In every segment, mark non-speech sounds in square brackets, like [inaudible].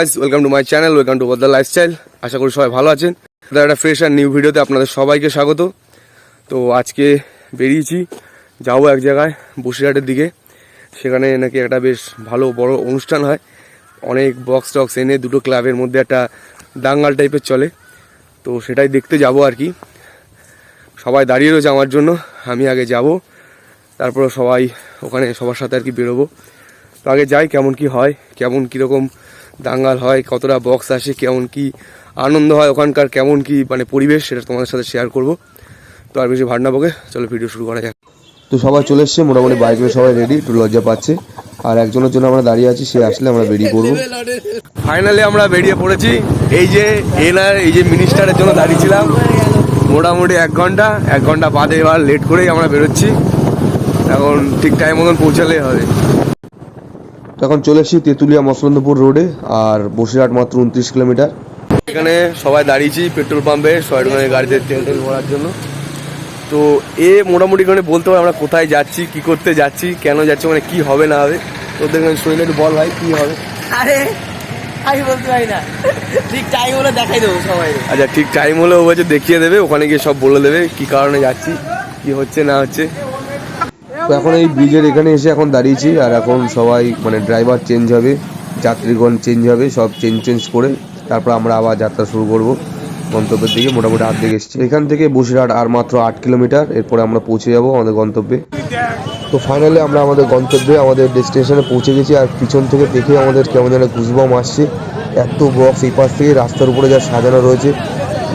Guys welcome to my channel welcome to বদ্দা lifestyle আশা করি সবাই ভালো আছেন। তাদের একটা ফ্রেশ আর নিউ ভিডিওতে আপনাদের সবাইকে স্বাগত। তো আজকে বেরিয়েছি, যাব এক জায়গায়, বসিরহাটের দিকে। সেখানে নাকি একটা বেশ ভালো, বড় অনুষ্ঠান হয়। অনেক বক্স টক্স এনে দুটো ক্লাবের মধ্যে একটা দাঙ্গাল টাইপের চলে। তো সেটাই দেখতে যাব আর কি। সবাই দাঁড়িয়ে রয়েছে আমার জন্য, আমি আগে যাব। তারপরে সবাই ওখানে সবার সাথে আর কি বেরোবো। তো আগে যাই, কেমন কি হয়, কেমন কীরকম দাঙ্গাল হয় কতটা বক্স আসে কেমন কি আনন্দ হয় ওখানকার কেমন কি মানে পরিবেশ সেটা তোমাদের সাথে শেয়ার করব। তো আর বেশি ভাড় না বকে চলো ভিডিও শুরু করা যাক। তো সবাই চলে এসছে মোটামুটি বাইক সবাই রেডি একটু লজ্জা পাচ্ছে। আর একজনের জন্য আমরা দাঁড়িয়ে আছি সে আসলে আমরা বেরিয়ে পড়ব। ফাইনালি আমরা বেরিয়ে পড়েছি এই যে এনার এই যে মিনিস্টারের জন্য দাঁড়িয়েছিলাম। মোটামুটি এক ঘণ্টা এক ঘণ্টা বাদে এবার লেট করেই আমরা বেরোচ্ছি। এখন ঠিক টাইম মতন পৌঁছালেই হবে। এখন চলে এসেছি তেঁতুলিয়া মসলন্দপুর রোডে আর বসিরহাট মাত্র উনত্রিশ কিলোমিটার। এখানে সবাই দাঁড়িয়েছি পেট্রোল পাম্পে সবাই মানে গাড়িতে তেল টেল ভরার জন্য। তো এ মোটামুটি করে বলতে পারে আমরা কোথায় যাচ্ছি কি করতে যাচ্ছি কেন যাচ্ছি মানে কি হবে না হবে। তোদের এখানে শরীরে একটু বল ভাই কি হবে? আরে আমি বলতে পারি না। ঠিক টাইম হলে দেখাই দেবো সবাই আচ্ছা ঠিক টাইম হলে ও বলছে দেখিয়ে দেবে ওখানে গিয়ে সব বলে দেবে কি কারণে যাচ্ছি কি হচ্ছে না হচ্ছে। তো এখন এই ব্রিজের এখানে এসে এখন দাঁড়িয়েছি, আর এখন সবাই মানে ড্রাইভার চেঞ্জ হবে, যাত্রীগণ চেঞ্জ হবে, সব চেঞ্জ চেঞ্জ করে তারপর আমরা আবার যাত্রা শুরু করব। গন্তব্যের দিকে মোটামুটি আট দিকে এসেছি। এখান থেকে বসিরহাট আর মাত্র আট কিলোমিটার, এরপরে আমরা পৌঁছে যাব আমাদের গন্তব্যে। তো ফাইনালি আমরা আমাদের গন্তব্যে, আমাদের ডেস্টিনেশনে পৌঁছে গেছি, আর পিছন থেকে দেখে আমাদের কেমন যেন গুজবাম আসছে। এত বক্স এই পাশ থেকে রাস্তার উপরে যা সাজানো রয়েছে,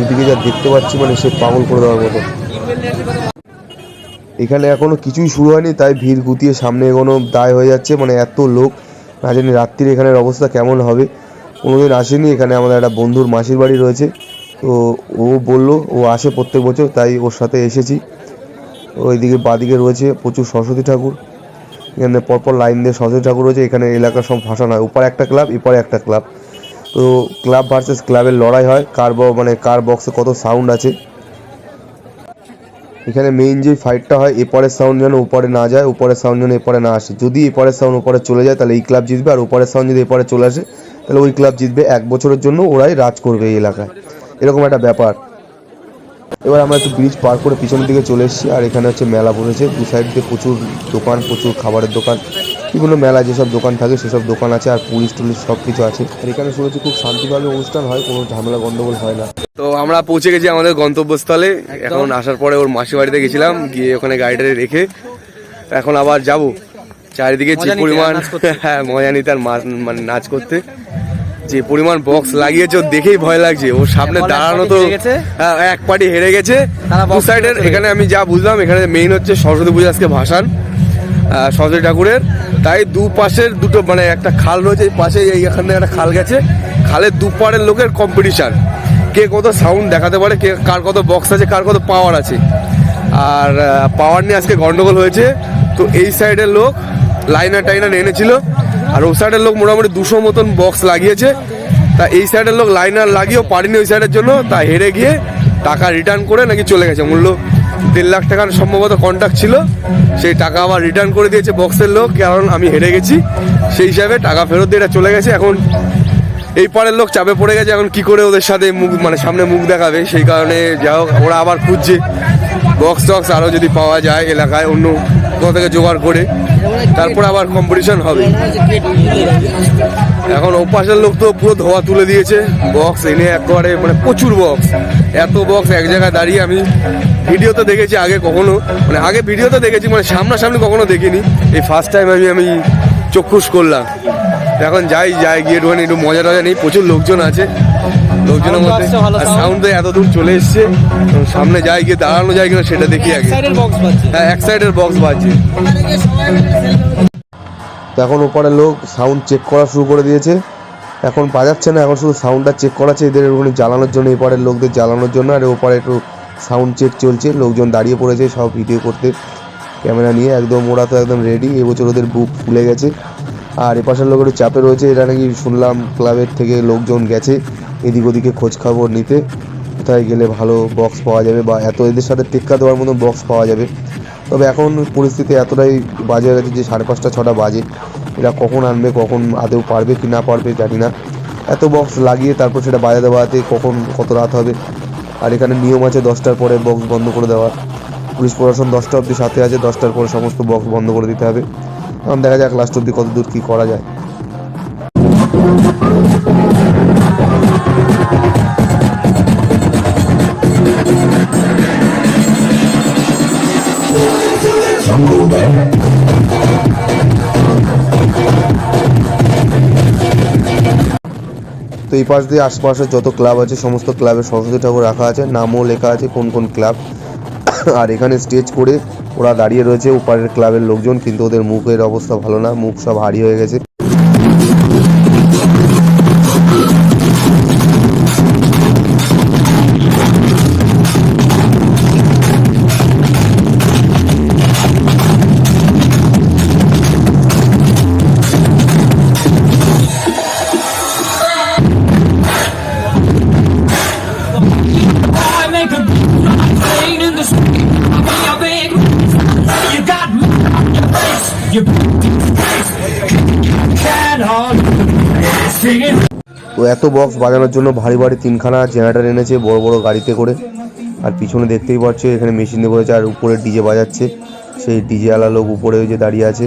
এদিকে যা দেখতে পাচ্ছি মানে সে পাগল করে দেওয়ার মতো। এখানে এখনও কিছুই শুরু হয়নি, তাই ভিড় গুতিয়ে সামনে এগোনো দায় হয়ে যাচ্ছে। মানে এত লোক, না জানি রাত্রির এখানের অবস্থা কেমন হবে। কোনোদিন আসেনি, এখানে আমাদের একটা বন্ধুর মাসির বাড়ি রয়েছে। তো ও বলল, ও আসে প্রত্যেক বছর, তাই ওর সাথে এসেছি। ওইদিকে বাদিকে রয়েছে প্রচুর সরস্বতী ঠাকুর। এখানে পরপর লাইন দিয়ে সরস্বতী ঠাকুর রয়েছে, এখানে এলাকার সব ভাসানো হয়। ওপারে একটা ক্লাব, এপারে একটা ক্লাব। তো ক্লাব ভার্সেস ক্লাবের লড়াই হয়, কার মানে কার বক্সে কত সাউন্ড আছে। এখানে মেইন যে ফাইটটা হয় এপারের সাউন্ড যেন উপরে না যায়, উপরের সাউন্ড যেন এপারে না আসে। যদি এপারের সাউন্ড উপরে চলে যায়, তাহলে এই ক্লাব জিতবে, আর উপরের সাউন্ড যদি এপারে চলে আসে, তাহলে ওই ক্লাব জিতবে এক বছরের জন্য, ওরাই রাজ করবে এই এলাকায়। এরকম একটা ব্যাপার। এবার আমরা একটু ব্রিজ পার করে পিছনের দিকে চলে এসেছি আর এখানে হচ্ছে মেলা বসেছে। দু সাইড দিয়ে প্রচুর দোকান প্রচুর খাবারের দোকান। বিভিন্ন মেলা যেসব দোকান থাকে সেসব দোকান আছে আর পুলিশ টুলিশ সব কিছু আছে। আর এখানে শুনেছি খুব শান্তিভাবে অনুষ্ঠান হয় কোনো ঝামেলা গন্ডগোল হয় না। তো আমরা পৌঁছে গেছি আমাদের গন্তব্যস্থলে। এখন আসার পরে ওর মাসি বাড়িতে গেছিলাম গিয়ে ওখানে গাড়িটা রেখে এখন আবার যাব। চারিদিকে যে পরিমাণ [laughs] হ্যাঁ মজা নিতে আর মা- মানে নাচ করতে। যে পরিমাণ বক্স লাগিয়েছে দেখেই ভয় লাগছে। ওর সামনে দাঁড়ানো তো হ্যাঁ, এক পার্টি হেরে গেছে। সাইডের এখানে আমি যা বুঝলাম এখানে মেইন হচ্ছে সরস্বতী পূজা আজকে ভাসান সরস্বতী ঠাকুরের। তাই দু পাশের দুটো মানে একটা খাল রয়েছে পাশে এই এখানে একটা খাল গেছে। খালের দু পাড়ের লোকের কম্পিটিশন কে কত সাউন্ড দেখাতে পারে কে কার কত বক্স আছে কার কত পাওয়ার আছে। আর পাওয়ার নিয়ে আজকে গন্ডগোল হয়েছে। তো এই সাইডের লোক লাইনার টাইনার এনেছিল। আর ওই সাইডের লোক মোটামুটি দুশো মতন বক্স লাগিয়েছে। তা এই সাইডের লোক লাইনার লাগিয়েও পারেনি ওই সাইডের জন্য। তা হেরে গিয়ে টাকা রিটার্ন করে নাকি চলে গেছে। মূল্য দেড় লাখ টাকার সম্ভবত কন্ট্যাক্ট ছিল। সেই টাকা আবার রিটার্ন করে দিয়েছে বক্সের লোক। কারণ আমি হেরে গেছি। সেই হিসাবে টাকা ফেরত দিয়ে এটা চলে গেছে। এখন এই পাড়ের লোক চাপে পড়ে গেছে। এখন কি করে ওদের সাথে মুখ মানে সামনে মুখ দেখাবে? সেই কারণে যা হোক, ওরা আবার খুঁজছে। বক্স টক্স আরও যদি পাওয়া যায় এলাকায় অন্য কোথা থেকে জোগাড় করে, তারপর আবার কম্পিটিশন হবে। এখন ওপাশের লোক তো পুরো ধোয়া তুলে দিয়েছে। বক্স এনে একবারে মানে প্রচুর বক্স এত বক্স এক জায়গায় দাঁড়িয়ে আমি ভিডিওতে দেখেছি আগে কখনো মানে আগে ভিডিওতে দেখেছি মানে সামনাসামনি কখনো দেখিনি। এই ফার্স্ট টাইম আমি আমি চক্ষুষ করলাম। এখন যাই যাই, গিয়ে একটু মজা টজা নেই, প্রচুর লোকজন আছে। লোকজনের মধ্যে। সাউন্ড। তো এত দূর চলে এসছে সামনে যাই গিয়ে দাঁড়ানো যায় কিনা সেটা দেখি আগে। হ্যাঁ এক সাইডের বক্স বাজছে। এখন ওপারে লোক সাউন্ড চেক করা শুরু করে দিয়েছে। এখন বাজাচ্ছে না এখন শুধু সাউন্ডটা চেক করাচ্ছে এদের ওখানে জ্বালানোর জন্য এপারের লোকদের জ্বালানোর জন্য আর ওপারে একটু সাউন্ড চেক চলছে লোকজন দাঁড়িয়ে পড়েছে সব ভিডিও করতে ক্যামেরা নিয়ে একদম ওরা তো একদম রেডি এবছর ওদের বুক ফুলে গেছে। আর এপাশের লোক একটু চাপে রয়েছে এটা নাকি শুনলাম ক্লাবের থেকে লোকজন গেছে। এদিক ওদিকে খোঁজ খবর নিতে। কোথায় গেলে ভালো বক্স পাওয়া যাবে বা এত এদের সাথে টেক্কা দেওয়ার মতো বক্স পাওয়া যাবে। তবে এখন পরিস্থিতি এতটাই বাজে হয়ে গেছে যে সাড়ে পাঁচটা, ছটা বাজে। এরা কখন আনবে, কখন আদৌ পারবে কি না পারবে জানি না। এত বক্স লাগিয়ে তারপর সেটা বাজাতে বাজাতে কখন কত রাত হবে? আর এখানে নিয়ম আছে দশটার পরে বক্স বন্ধ করে দেওয়ার। পুলিশ প্রশাসন দশটা অবধি সাথে আছে, দশটার পরে সমস্ত বক্স বন্ধ করে দিতে হবে। এখন দেখা যাক লাস্ট অবধি কত দূর কী করা যায়। এই পাশ দিয়ে আশপাশের যত ক্লাব আছে, সমস্ত ক্লাবের সরস্বতী ঠাকুর রাখা আছে, নামও লেখা আছে কোন কোন ক্লাব। আর এখানে স্টেজ করে ওরা দাঁড়িয়ে রয়েছে, ওপারের ক্লাবের লোকজন, কিন্তু ওদের মুখের অবস্থা ভালো না, মুখ সব হারি হয়ে গেছে। তো এত বক্স বাজানোর জন্য ভারী ভারী তিনখানা জেনারেটর এনেছে, বড় বড় গাড়িতে করে। আর পিছনে দেখতেই পাচ্ছ, এখানে মেশিন দিয়ে করেছে আর উপরে ডিজে বাজাচ্ছে। সেই ডিজে আলা লোক উপরে যে দাঁড়িয়ে আছে।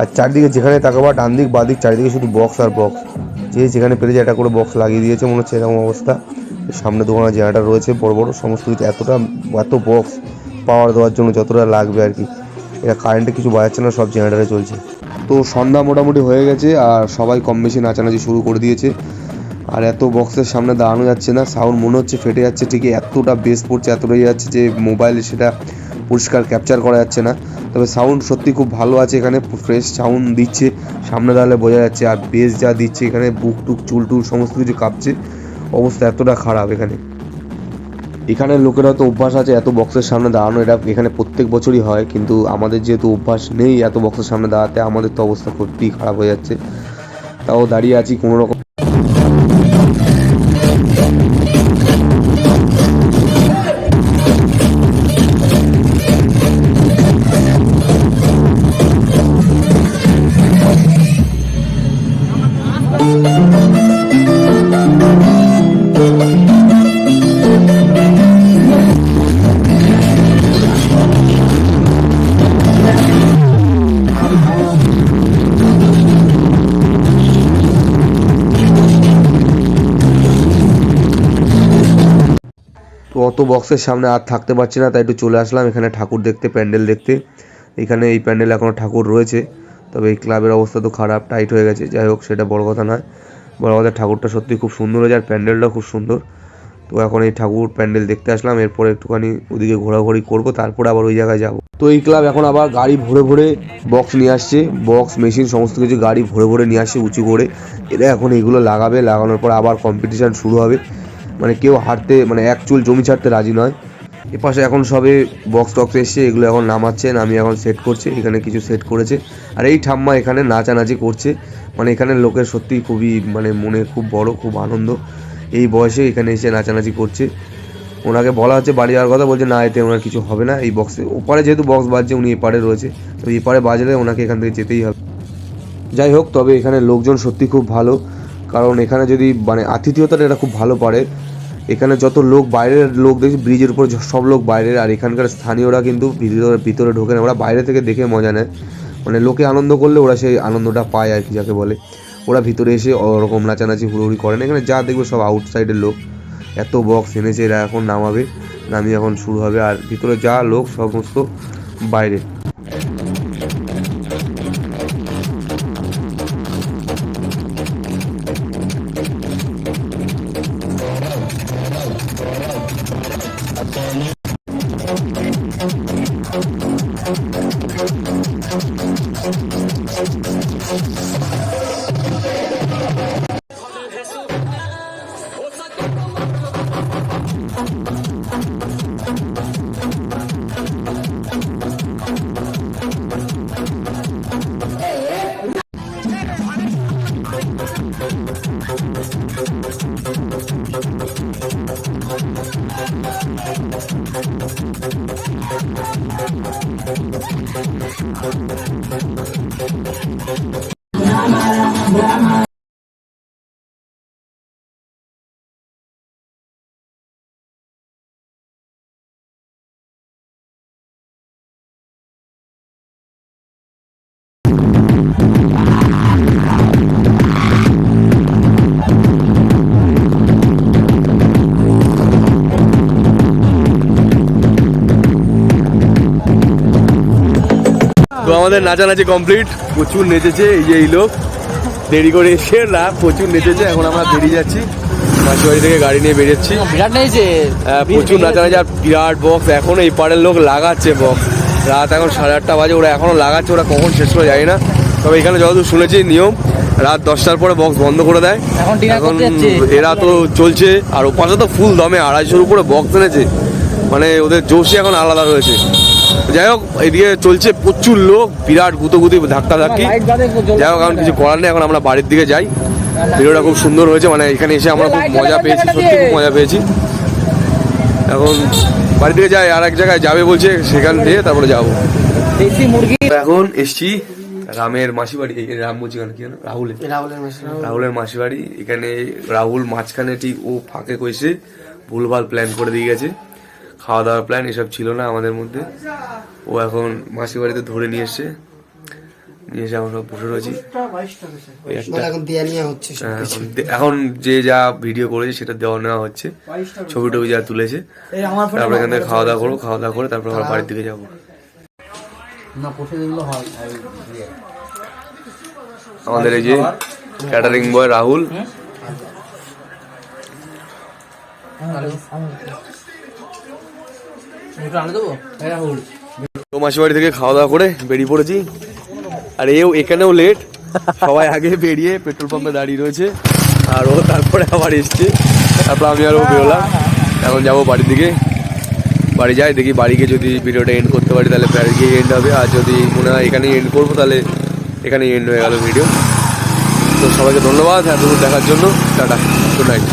আর চারদিকে যেখানে তাকাবা ডান দিক বাঁ দিক চারিদিকে শুধু বক্স আর বক্স যে যেখানে পেরেছে একটা করে বক্স লাগিয়ে দিয়েছে, মনে হচ্ছে এরকম অবস্থা। সামনে দোকানে জেনারেটর রয়েছে, বড় বড়, সমস্ত কিছু এতটা, এত বক্স পাওয়ার দেওয়ার জন্য যতটা লাগবে আর কি। এটা কারেন্টে কিছু বাজাচ্ছে না, সব জেনারেটারে চলছে। তো সন্ধ্যা মোটামুটি হয়ে গেছে আর সবাই কম বেশি নাচানাচি শুরু করে দিয়েছে। আর এত বক্সের সামনে দাঁড়ানো যাচ্ছে না সাউন্ড মনে হচ্ছে ফেটে যাচ্ছে ঠিকই, এতটা বেস পড়ছে, এতটাই যাচ্ছে যে মোবাইলে সেটা পরিষ্কার ক্যাপচার করা যাচ্ছে না। তবে সাউন্ড সত্যি খুব ভালো আছে এখানে ফ্রেশ সাউন্ড দিচ্ছে, সামনে দাঁড়ালে বোঝা যাচ্ছে, আর বেস যা দিচ্ছে এখানে, বুক টুক, চুল টুল, সমস্ত কিছু কাঁপছে, অবস্থা এতটা খারাপ এখানে। এখানে লোকের হয়তো অভ্যাস আছে, এত বক্সের সামনে দাঁড়ানো, এটা এখানে প্রত্যেক বছরই হয়, কিন্তু আমাদের যেহেতু অভ্যাস নেই এত বক্সের সামনে দাঁড়াতে, আমাদের তো অবস্থা খুবই খারাপ হয়ে যাচ্ছে। তাও দাঁড়িয়ে আছি কোনো রকম অত বক্সের সামনে আর থাকতে পারছি না, তাই একটু চলে আসলাম। এখানে ঠাকুর দেখতে, প্যান্ডেল দেখতে। এখানে এই প্যান্ডেলে এখনও ঠাকুর রয়েছে, তবে এই ক্লাবের অবস্থা তো খারাপ, টাইট হয়ে গেছে। যাই হোক, সেটা বড় কথা নয়। বড় কথা, ঠাকুরটা সত্যি খুব সুন্দর হয়েছে, আর প্যান্ডেলটাও খুব সুন্দর। তো এখন এই ঠাকুর প্যান্ডেল দেখতে আসলাম, এরপরে একটুখানি ওদিকে ঘোরাঘুরি করব, তারপরে আবার ওই জায়গায় যাব। তো এই ক্লাব এখন আবার গাড়ি ভরে ভরে বক্স নিয়ে আসছে, বক্স, মেশিন, সমস্ত কিছু গাড়ি ভরে ভরে নিয়ে আসছে উঁচু করে। এরা এখন এগুলো লাগাবে, লাগানোর পর আবার কম্পিটিশান শুরু হবে। মানে কেউ হারতে মানে এক চুল জমি ছাড়তে রাজি নয়। এপাশে এখন সবে বক্স টক্স এসছে, এগুলো এখন নামাচ্ছে নামিয়ে এখন সেট করছে, এখানে কিছু সেট করেছে। আর এই ঠাম্মা এখানে নাচানাচি করছে মানে এখানে লোকের সত্যি খুবই মানে মনে খুব বড়, খুব আনন্দ। এই বয়সে এখানে এসে নাচানাচি করছে। ওনাকে বলা হচ্ছে, বাড়ি যাওয়ার কথা বলছে, না, এতে ওনার কিছু হবে না এই বক্সে ওপারে যেহেতু বক্স বাজছে, উনি এপারে রয়েছে। তো এপারে বাজলে ওনাকে এখান থেকে যেতেই হবে। যাই হোক, তবে এখানে লোকজন সত্যি খুব ভালো। কারণ এখানে যদি মানে আতিথেয়তাটা এটা খুব ভালো পারে এখানে যত লোক বাইরের লোক দেখছি, ব্রিজের উপর সব লোক বাইরের, আর এখানকার স্থানীয়রা কিন্তু ভিতরে ভিতরে ঢোকে না ওরা বাইরে থেকে দেখে মজা নেয়। মানে লোকে আনন্দ করলে ওরা সেই আনন্দটা পায় আর কি, যাকে বলে। ওরা ভিতরে এসে ওরকম নাচানাচি, হুড়োহুড়ি করে না এখানে যা দেখবে সব আউটসাইডের লোক। এত বক্স এনেছে, এরা এখন নামাবে। নামিয়ে এখন শুরু হবে। আর ভিতরে যা লোক, সমস্ত বাইরে। আমাদের নাচানাচি কমপ্লিট। প্রচুর নেচেছে এই যে এই লোক। দেরি করে এসে না প্রচুর নেচেছে এখন আমরা বেরিয়ে যাচ্ছি। মাসিবাড়ি থেকে গাড়ি নিয়ে বেরিয়েছি বিরাট হ্যাঁ, প্রচুর নাচানাচি আর বিরাট বক্স এখন এই পাড়ের লোক লাগাচ্ছে বক্স রাত এখন সাড়ে আটটা বাজে ওরা এখনও লাগাচ্ছে ওরা কখন শেষ করে যায় না। তবে এখানে যতদূর শুনেছি নিয়ম রাত দশটার পরে বক্স বন্ধ করে দেয়। এখন। এরা তো চলছে আর ওপাশে তো ফুল দমে আড়াইশোর উপরে বক্স এনেছে। মানে ওদের জোশই এখন আলাদা রয়েছে। যাই হোক এদিকে চলছে প্রচুর লোক বিরাট গুতোগুতি ধাক্কা ধাক্কি যাই হোক এখন কিছু করার নেই এখন আমরা বাড়ির দিকে যাই। ভিডিওটা খুব সুন্দর হয়েছে মানে এখানে এসে আমরা খুব মজা পেয়েছি সত্যি খুব মজা পেয়েছি। এখন বাড়ি থেকে যাই আর এক জায়গায় যাবে বলছে সেখান দিয়ে তারপরে যাব। এখন এসছি রামের মাসি বাড়ি এই রাম বলছি কেন কি রাহুলের। মাসি বাড়ি এখানে রাহুল মাঝখানে ঠিক ও ফাঁকে কইছে ভুলভাল প্ল্যান করে দিয়ে গেছে। খাওয়া দাওয়ার প্ল্যান এসব ছিল না আমাদের মধ্যে। ও এখন মাসি বাড়িতে ধরে নিয়ে এসছে। নিয়ে এসে আমরা সব বসে রয়েছি। এখন দেয়া নিয়ে হচ্ছে সব হ্যাঁ, এখন যে যা ভিডিও করেছে সেটা দেওয়া নেওয়া হচ্ছে। ছবি টবি যা তুলেছে। তারপরে এখান থেকে খাওয়া দাওয়া করব খাওয়া দাওয়া করে তারপরে আমরা বাড়ির দিকে যাব। হয় আমাদের এই যে ক্যাটারিং বয় রাহুল। তো বাড়ি থেকে খাওয়া দাওয়া করে বেরিয়ে পড়েছি। আর এও এখানেও লেট সবাই আগে বেরিয়ে পেট্রোল পাম্পে দাঁড়িয়ে রয়েছে। আর ও তারপরে আবার এসছে। তারপর আমি আর ও বেরোলাম। এখন যাব বাড়ির দিকে। বাড়ি যাই, দেখি বাড়ি গিয়ে যদি ভিডিওটা এন্ড করতে পারি, তাহলে বাড়ি গিয়ে এন্ড হবে। আর যদি মনে হয় এখানেই এন্ড করব, তাহলে এখানেই এন্ড হয়ে গেল ভিডিও তো সবাইকে ধন্যবাদ। এতদূর দেখার জন্য। টাটা। Good night